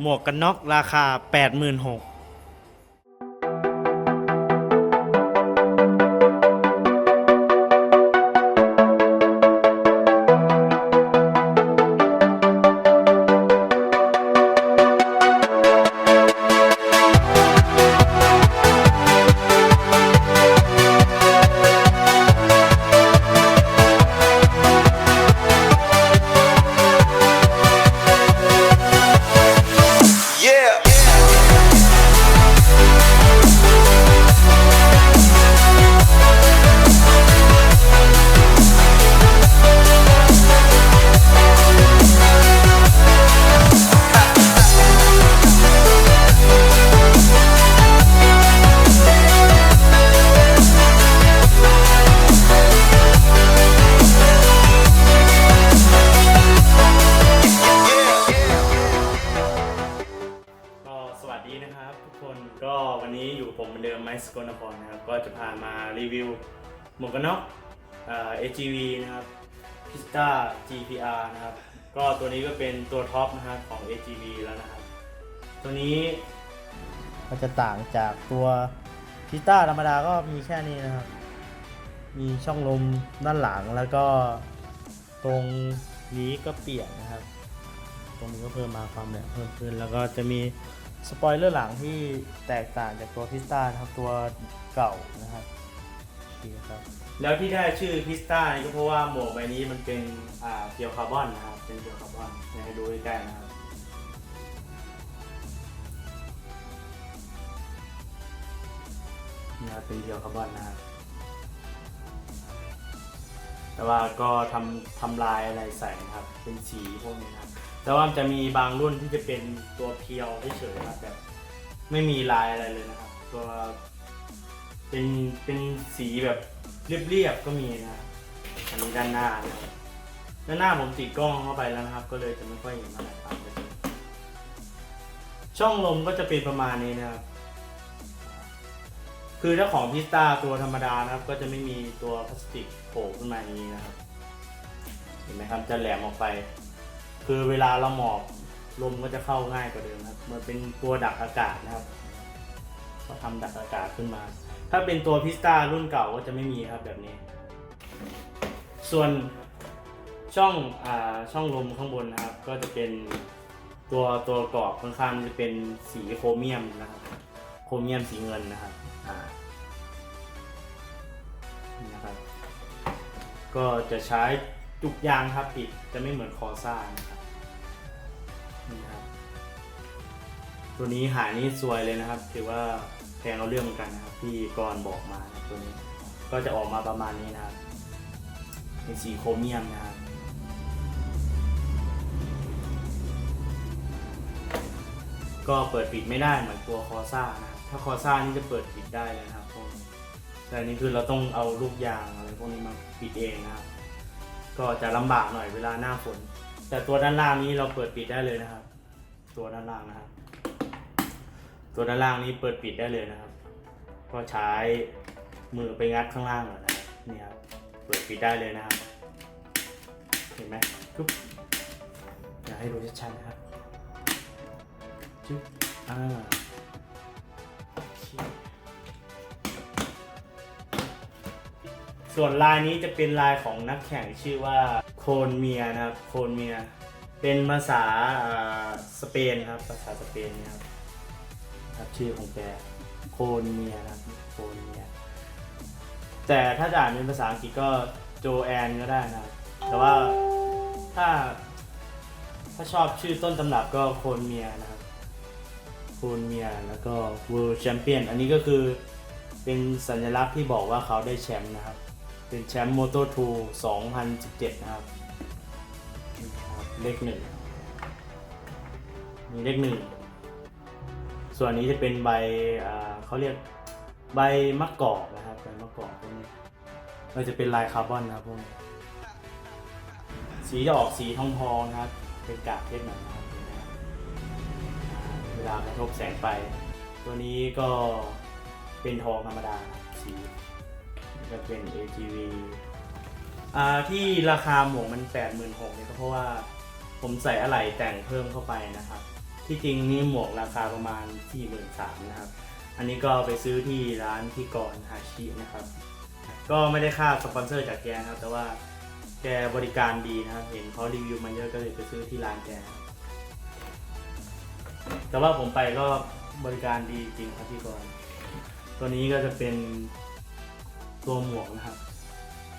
หมวกกันน็อกราคา 86,000 กลนครนะครับ ก็จะพามารีวิวหมวกกันน็อกเอ่อ AGV นะครับ Pista GPR นะครับ ก็ตัวนี้ก็เป็นตัวท็อปนะครับของ AGV แล้วนะครับ ตัวนี้ก็จะต่างจากตัวพิต้าธรรมดาก็มีแค่นี้นะครับ มีช่องลมด้านหลังแล้วก็ตรงนี้ก็เปลี่ยนนะครับ ตรงนี้ก็เพิ่มมาความแหลมเพิ่มขึ้นแล้วก็จะมี สปอยเลอร์หลังที่แตกต่างจากตัวพิสตานะครับตัวเก่านะครับโอเคครับแล้วที่ได้ชื่อพิสตานี่ก็เพราะว่าหมวกใบนี้มันเป็นอ่าเกียวคาร์บอนนะครับ เป็นเกียวคาร์บอนอยากให้ดูใกล้ๆนะครับ นี่ครับเป็นเกียวคาร์บอนนะครับ แต่ว่าก็ทำทำลายอะไรใส่นะครับ เป็นสีพวกนี้นะครับ แต่ว่าจะมีบางรุ่นที่จะเป็นตัวเพียวเฉยๆนะครับแบบไม่มีลายอะไรเลยนะครับ ตัวเป็นเป็นสีแบบเรียบๆก็มีนะครับอันนี้ด้านหน้านะครับด้านหน้าผมติดกล้องเข้าไปแล้วนะครับ ก็เลยจะไม่ค่อยเห็นอะไรครับช่องลมก็จะเป็นประมาณนี้นะครับ คือถ้าของพิสตาตัวธรรมดานะครับ ก็จะไม่มีตัวพลาสติกโผล่ขึ้นมาอย่างนี้นะครับ เห็นไหมครับจะแหลมออกไป คือเวลาเราหมอบลมก็จะเข้าง่ายกว่าเดิมครับ มันเป็นตัวดักอากาศนะครับเขาทำดักอากาศขึ้นมา ถ้าเป็นตัวพิสตารุ่นเก่าก็จะไม่มีครับแบบนี้ ส่วนช่องอ่าช่องลมข้างบนนะครับ ก็จะเป็นตัวตัวกรอบค่อนข้างจะเป็นสีโครเมียมนะครับ โครเมียมสีเงินนะครับอ่านี่นะครับ ก็จะใช้ จุกยางครับปิดจะไม่เหมือนคอซ่านะครับนี่ครับตัวนี้หายนี่ซวยเลยนะครับถือว่าแพงเอาเรื่องเหมือนกันนะครับที่กรบอกมานะตัวนี้ก็จะออกมาประมาณนี้นะครับเป็นสีโครเมียมนะครับก็เปิดปิดไม่ได้เหมือนตัวคอซ่านะถ้าคอซ่านี่จะเปิดปิดได้เลยนะครับพวกนี้แต่นนี้คือเราต้องเอาลูกยางอะไรพวกนี้มาปิดเองนะครับ ก็จะลำบากหน่อยเวลาหน้าฝน แต่ตัวด้านล่างนี้เราเปิดปิดได้เลยนะครับ ตัวด้านล่างนะครับ ตัวด้านล่างนี้เปิดปิดได้เลยนะครับ ก็ใช้มือไปงัดข้างล่างก่อนนะครับนี่ครับเปิดปิดได้เลยนะครับ เห็นไหมปุ๊บอยากให้ดูชัดๆนะครับจุ๊บอ่า ส่วนลายนี้จะเป็นลายของนักแข่งชื่อว่าโคนเมียนะครับโคนเมีย เป็นภาษาสเปนครับ ภาษาสเปนนะครับครับชื่อของแกโคนเมียนะครับโคนเมีย แต่ถ้าจะอ่านเป็นภาษาอังกฤษก็โจแอนก็ได้นะครับ แต่ว่าถ้า ถ้าชอบชื่อต้นตำรับก็โคนเมียนะครับโคนเมียแล้วก็ World Champion อันนี้ก็คือเป็นสัญลักษณ์ที่บอกว่าเขาได้แชมป์นะครับ เป็นแชมป์ Moto 2 2017 นะครับนี่ครับ เลขหนึ่ง มีเลขหนึ่ง ส่วนนี้จะเป็นใบเขาเรียกใบมะกอกนะครับ ใบมะกอกพวกนี้มันจะเป็นลายคาร์บอนนะครับพวกนี้ สีจะออกสีทองทองนะครับ เป็นกากเพชรหน่อยนะครับเห็นเวลากระทบแสงไฟตัวนี้ก็เป็นทองธรรมดาสี นี่ก็เป็น AGV อ่าที่ราคาหมวกมัน86,000เนี่ยก็เพราะว่าผมใส่อะไหล่แต่งเพิ่มเข้าไปนะครับ ที่จริงนี่หมวกราคาประมาณ 4 3 0 0 0นะครับ อันนี้ก็ไปซื้อที่ร้านที่กรฮาชินะครับ ก็ไม่ได้ค่าสปอนเซอร์จากแกนะครับ แต่ว่าแกบริการดีนะครับ เห็นเขารีวิวมาเยอะก็เลยไปซื้อที่ร้านแกครับแต่ว่าผมไปก็บริการดีจริงครับพี่กรณ์ตัวนี้ก็จะเป็น ตัวหมวกนะครับ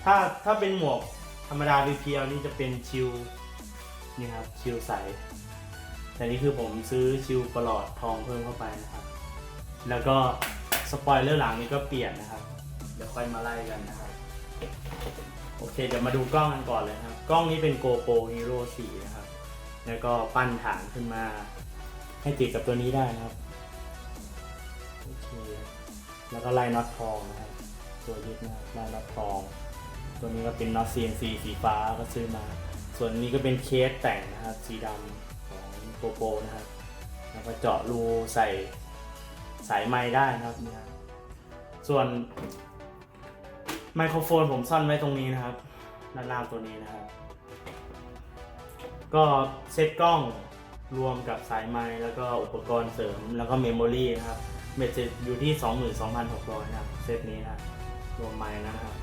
ถ้าถ้าเป็นหมวกธรรมดา VPL นี่จะเป็นชิลนี่ครับชิลใส แต่นี่คือผมซื้อชิลประหลอดทองเพิ่มเข้าไปนะครับ แล้วก็สปอยเลอร์หลังนี้ก็เปลี่ยนนะครับ เดี๋ยวค่อยมาไล่กันนะครับ โอเคเดี๋ยวมาดูกล้องกันก่อนเลยครับ กล้องนี้เป็น GoPro Hero 4 นะครับ แล้วก็ปั้นฐานขึ้นมา ให้ติดกับตัวนี้ได้นะครับ โอเค แล้วก็ไล่น็อตทองนะครับ ตัวยึดนะครับไล่น็อตทอง ตัวนี้ก็เป็นน็อต CNC สีฟ้าก็ซื้อมา ส่วนนี้ก็เป็นเคสแต่งนะครับสีดำของ GoPro นะครับแล้วก็เจาะรูใส่สายไม้ได้นะครับเนี่ยส่วนไมโครโฟนผมซ่อนไว้ตรงนี้นะครับด้านล่างตัวนี้นะครับ ก็เซตกล้องรวมกับสายไม้แล้วก็อุปกรณ์เสริมแล้วก็เมมโมรีนะครับเบ็ดเสร็จอยู่ที่ 22,600นะครับเซตนี้นะค รวมไม้นะครับ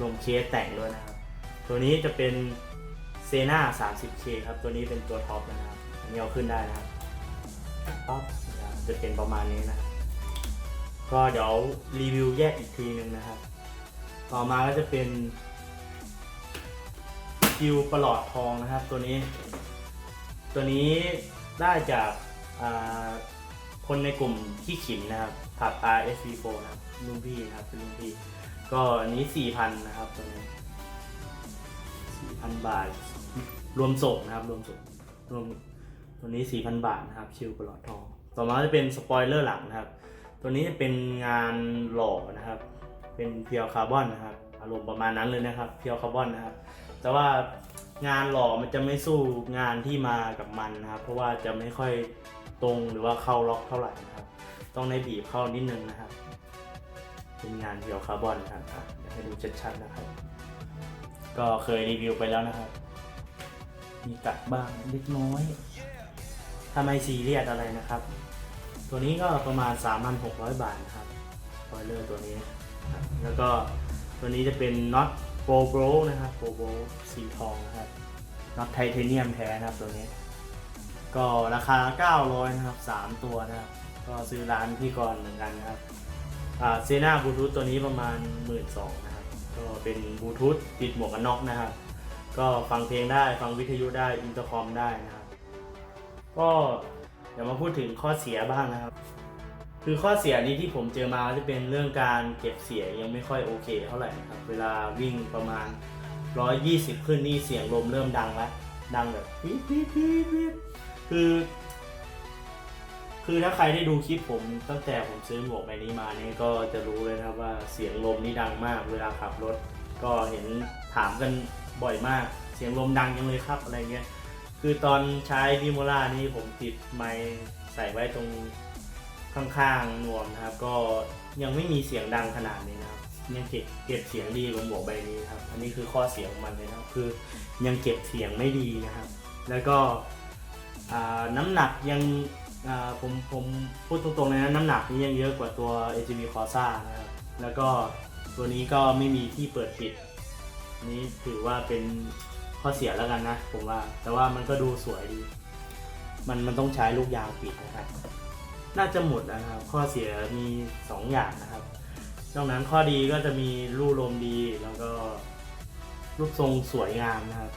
รวมเคสแต่งด้วยนะครับ ตัวนี้จะเป็นเซน่า 30K ครับ ตัวนี้เป็นตัวท็อปนะครับ อันนี้เอาขึ้นได้นะครับปั๊บจะเป็นประมาณนี้นะก็เดี๋ยวรีวิวแยกอีกทีนึงนะครับ ต่อมาก็จะเป็นคิวประหลอดทองนะครับ ตัวนี้ ตัวนี้ได้จากาคนในกลุ่มที่ขิมนะครับผับ RSV4 นะครับ รุ่นพี่นะครับเป็นรุ่นพี่ ก็อันนี้4,000นนะครับตัวนี้4,000บาท รวมส่งนะครับ รวมส่งรวมตัวนี้4,000บาทนะครับ ชิลประหลอดทอง ต่อมาจะเป็นสปอยเลอร์หลังนะครับ ตัวนี้จะเป็นงานหล่อนะครับ เป็นเพียวคาร์บอนนะครับ อารมณ์ประมาณนั้นเลยนะครับ เพียวคาร์บอนนะครับ แต่ว่างานหล่อมันจะไม่สู้งานที่มากับมันนะครับ เพราะว่าจะไม่ค่อยตรงหรือว่าเข้าล็อกเท่าไหร่นะครับ ต้องได้บีบเข้านิดนึงนะครับ เป็นงานเพียวคาร์บอนนะครับอะเดี๋ยวให้ดูชัดๆนะครับ ก็เคยรีวิวไปแล้วนะครับ มีกัดบ้างเล็กน้อยถ้าไมซีเรียสอะไรนะครับ ตัวนี้ก็ประมาณ 3,600 บาทนะครับสปอยเลอร์ตัวนี้แล้วก็ตัวนี้จะเป็นน็อตโปรโบรนะครับโปรโบรสีทองนะครับน็อตไทเทเนียมแท้นะครับตัวนี้ก็ราคา 900 นะครับ 3 ตัวนะครับ ก็ซื้อร้านพี่กรณ์เหมือนกันนะครับ เซนาบลูทูธตัวนี้ประมาณ 1 2ื่นนะครับ ก็เป็นบลูทูธติดหมวกกันน็อกนะครับ ก็ฟังเพลงได้ฟังวิทยุได้อินเตอร์คอมได้นะครับ ก็เดี๋ยวมาพูดถึงข้อเสียบ้างนะครับ คือข้อเสียนี้ที่ผมเจอมาจะเป็นเรื่องการเก็บเสียงยังไม่ค่อยโอเคเท่าไหร่นะครับ เวลาวิ่งประมาณ 120 ขึ้นนี่เสียงลมเริ่มดังแล้วดังแบบปี๊ดปี๊ดปี๊ดคือ คือถ้าใครได้ดูคลิปผมตั้งแต่ผมซื้อหมวกใบนี้มานี่ก็จะรู้เลยนะครับว่าเสียงลมนี่ดังมากเวลาขับรถ ก็เห็นถามกันบ่อยมาก เสียงลมดังยังเลยครับอะไรเงี้ยคือตอนใช้ดิโมล่านี่ผมติดไมค์ใส่ไว้ตรงข้างๆนวมนะครับ ก็ยังไม่มีเสียงดังขนาดนี้นะครับ ยังเก็บเก็บเสียงดีกว่าหมวกใบนี้ครับ อันนี้คือข้อเสียของมันเลยนะครับคือยังเก็บเสียงไม่ดีนะครับ แล้วก็น้ำหนักยัง อ่าผมผมพูดตรงๆเลยนะน้ำหนักนี่ยังเยอะกว่าตัว AGV Corsa นะครับแล้วก็ตัวนี้ก็ไม่มีที่เปิดปิด นี่ถือว่าเป็นข้อเสียแล้วกันนะ ผมว่า แต่ว่ามันก็ดูสวยดี มันมันต้องใช้ลูกยางปิดนะครับ น่าจะหมดแล้วนะครับ ข้อเสียมี 2 อย่างนะครับ นอกนั้นข้อดีก็จะมีรูลมดีแล้วก็รูปทรงสวยงามนะครับ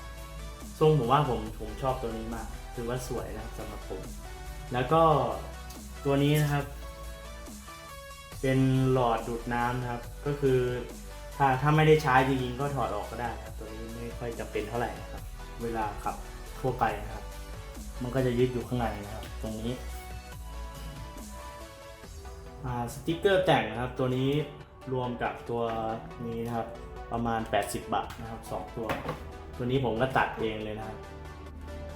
ทรงผมว่าผมผมชอบตัวนี้มาก ถือว่าสวยนะสำหรับผม แล้วก็ตัวนี้นะครับ เป็นหลอดดูดน้ำนะครับ ก็คือถ้าถ้าไม่ได้ใช้จริงๆก็ถอดออกก็ได้นะครับ ตัวนี้ไม่ค่อยจำเป็นเท่าไหร่นะครับ เวลาขับทั่วไปนะครับ มันก็จะยึดอยู่ข้างในนะครับ ตรงนี้สติกเกอร์แต่งนะครับ ตัวนี้รวมกับตัวนี้นะครับ ประมาณ 80 บาทนะครับสองตัว ตัวนี้ผมก็ตัดเองเลยนะครับ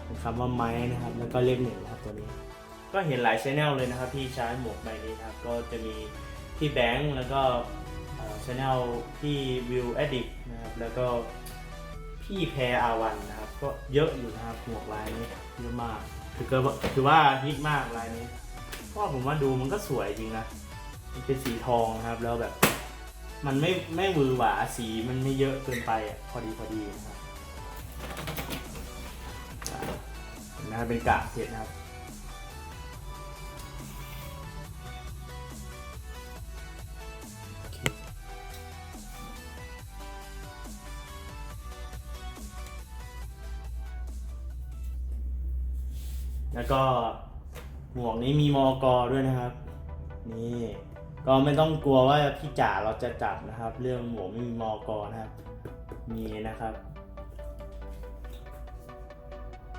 เป็นคำว่าไม้นะครับ แล้วก็เลขหนึ่งนะครับตัวนี้ ก็เห็นหลายชแนลเลยนะครับที่ใช้หมวกใบนี้ครับ ก็จะมีพี่แบงค์แล้วก็ชแนลพี่วิวแอดดิกนะครับ แล้วก็พี่แพรอาวันนะครับ ก็เยอะอยู่นะครับหมวกลายนี้เยอะมากถือก็ถือว่าฮิตมากลายนี้เพราะว่าผมว่าดูมันก็สวยจริงนะมันเป็นสีทองนะครับแล้วแบบ มันไม่ไม่หวือหวาสีมันไม่เยอะเกินไปอะพอดีพอดีนะครับอ่าเห็นะเป็นกาเพชรนะครับ แล้วก็หมวกนี้มีมอกอด้วยนะครับ นี่ก็ไม่ต้องกลัวว่าพี่จ๋าเราจะจับนะครับ เรื่องหมวกไม่มีมอกอนะครับ มีนะครับ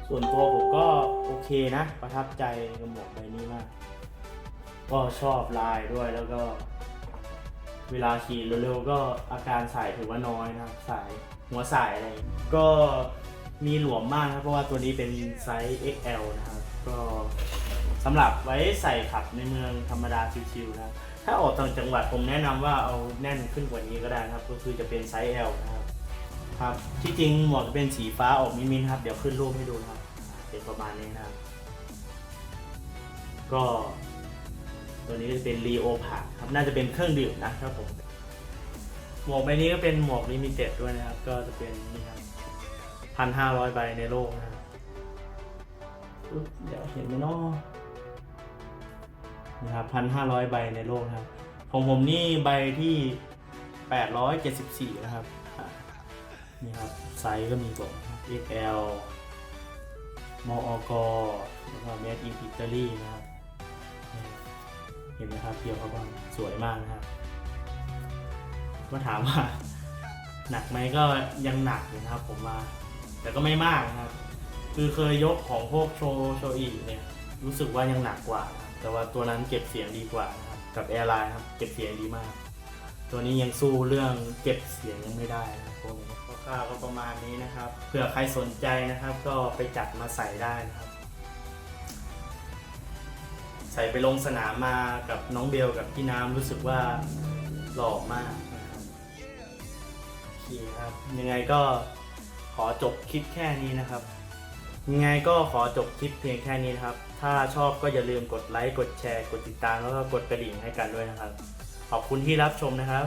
ส่วนตัวผมก็โอเคนะ ประทับใจกับหมวกใบนี้มาก ก็ชอบลายด้วยแล้วก็ เวลาขี่เร็วๆก็อาการสายถือว่าน้อยนะครับสายหัวสายอะไรก็มีหลวมมากครับเพราะว่าตัวนี้เป็นไซส์ XL นะครับ ก็สำหรับไว้ใส่ขับในเมืองธรรมดาชิวๆนะถ้าออกต่างจังหวัดผมแนะนำว่าเอาแน่นขึ้นกว่านี้ก็ได้นะครับ ก็คือจะเป็นไซส์ L นะครับครับที่จริงหมวกจะเป็นสีฟ้าออกมินครับ เดี๋ยวขึ้นรูปให้ดูนะครับ เป็นประมาณนี้นะครับ ก็ ตัวนี้ก็จะเป็นรีโอพาครับน่าจะเป็นเครื่องดื่มนะครับผมหมวกใบนี้ก็เป็นหมวกลิมิเต็ดด้วยนะครับ ก็จะเป็นนี่ครับพันห้าร้อยใบในโลกนะครับ เดี๋ยวเห็นไหมเนาะนี่ครับพันห้าร้อยใบในโลกนะครับ ของผมนี่ใบที่แปดร้อยเจ็ดสิบสี่นะครับนี่ครับไซส์ก็มีบอกนะครับ XL มอกแล้วก็ Made in Italy นะครับ เห็นไหมครับเพียวเขาบ้างสวยมากนะครับก็ถามว่า หนักไหมก็ยังหนักนะครับผมว่า แต่ก็ไม่มากนะครับ คือเคยยกของพวกโชว์โชว์อีเนี่ยรู้สึกว่ายังหนักกว่านะครับแต่ว่าตัวนั้นเก็บเสียงดีกว่านะครับกับแอร์ไลน์ครับเก็บเสียงดีมาก ตัวนี้ยังสู้เรื่องเก็บเสียงยังไม่ได้นะครับพวกนี้คร่าวๆก็ประมาณนี้นะครับเผื่อใครสนใจนะครับ ก็ไปจัดมาใส่ได้นะครับ ใส่ไปลงสนามมากับน้องเบลกับพี่น้ำรู้สึกว่าหล่อมากนะครับโอเคครับยังไงก็ขอจบคลิปแค่นี้นะครับ ยังไงก็ขอจบคลิปเพียงแค่นี้นะครับ ถ้าชอบก็อย่าลืมกดไลค์ กดแชร์ กดติดตามแล้วก็กดกระดิ่งให้กันด้วยนะครับ ขอบคุณที่รับชมนะครับ